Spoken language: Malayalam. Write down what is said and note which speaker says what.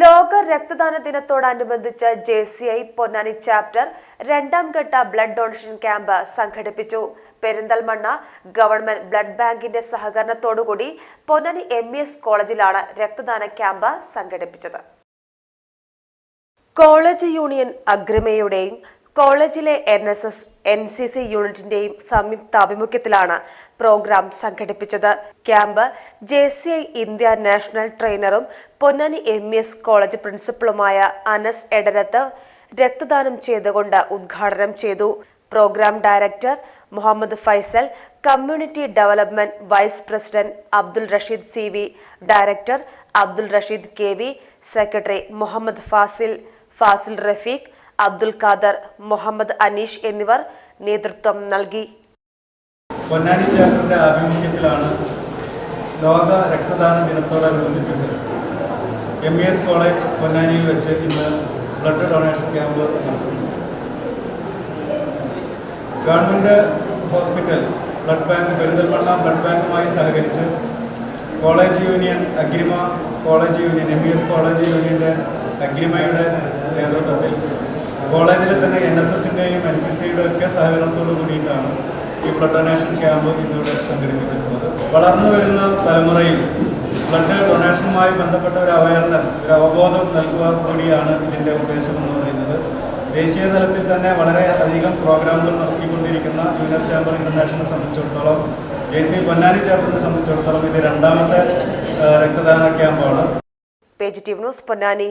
Speaker 1: ലോക രക്തദാന ദിനത്തോടനുബന്ധിച്ച് J C I Ponnani chapter രണ്ടാം ഘട്ട ബ്ലഡ് ഡൊണേഷൻ ക്യാമ്പ് സംഘടിപ്പിച്ചു. പെരിന്തൽമണ്ണ ഗവൺമെന്റ് ബ്ലഡ് ബാങ്കിന്റെ സഹകരണത്തോടുകൂടി പൊന്നാനി എം എസ് കോളേജിലാണ് രക്തദാന ക്യാമ്പ് സംഘടിപ്പിച്ചത്. കോളേജ് യൂണിയൻ അഗ്രിമയുടെയും കോളേജിലെ N S S N C C യൂണിറ്റിന്റെയും സംയുക്താഭിമുഖ്യത്തിലാണ് പ്രോഗ്രാം സംഘടിപ്പിച്ചത്. Camp J C I India national ട്രെയിനറും Ponnani M S college പ്രിൻസിപ്പളുമായ അനസ് എടരത്ത് രക്തദാനം ചെയ്തുകൊണ്ട് ഉദ്ഘാടനം ചെയ്തു. Programme director Muhammad Faisal community development vice president Abdul Rasheed C V director Abdul Rasheed K V secretary Muhammad Fazil Fazil Rafeeq Abdul Khader Muhammad Aneesh എന്നിവർ നേതൃത്വം നൽകി.
Speaker 2: പൊന്നാനി ചാനലിന്റെ ആഭിമുഖ്യത്തിലാണ് ലോക രക്തദാന ദിനത്തോടനുബന്ധിച്ചിട്ട് എം ഇ എസ് കോളേജ് പൊന്നാനിയിൽ വെച്ച് ഇന്ന് ബ്ലഡ് ഡൊണേഷൻ ക്യാമ്പ് നടത്തുന്നു. Government hospital blood bank Perinthalmanna blood ബാങ്കുമായി സഹകരിച്ച് college union Agrima college union M E S college യൂണിയന്റെ അഗ്രിമയുടെ കോളേജിലെ തന്നെ എൻ എസ് എസിന്റെയും എൻ സി സിയുടെ ഒക്കെ സഹകരണത്തോട് കൂടിയിട്ടാണ് ഈ ബ്ലഡ് ഡൊണേഷൻ ക്യാമ്പ് ഇന്നിവിടെ സംഘടിപ്പിച്ചിട്ടുള്ളത്. വളർന്നു വരുന്ന തലമുറയിൽ ബ്ലഡ് ഡൊണേഷനുമായി ബന്ധപ്പെട്ട ഒരു അവയർനെസ് ഒരു അവബോധം നൽകുക കൂടിയാണ് ഇതിന്റെ ഉദ്ദേശം എന്ന് പറയുന്നത്. ദേശീയ തലത്തിൽ തന്നെ വളരെ അധികം പ്രോഗ്രാമുകൾ നടത്തിക്കൊണ്ടിരിക്കുന്ന ജൂനിയർ ചാമ്പർ ഇന്റർനാഷണലിനെ സംബന്ധിച്ചിടത്തോളം ജെ സി പൊന്നാനി ചാപ്റ്ററിനെ സംബന്ധിച്ചിടത്തോളം ഇത് രണ്ടാമത്തെ രക്തദാന ക്യാമ്പാണ്.
Speaker 1: ന്യൂസ് പൊന്നാനി.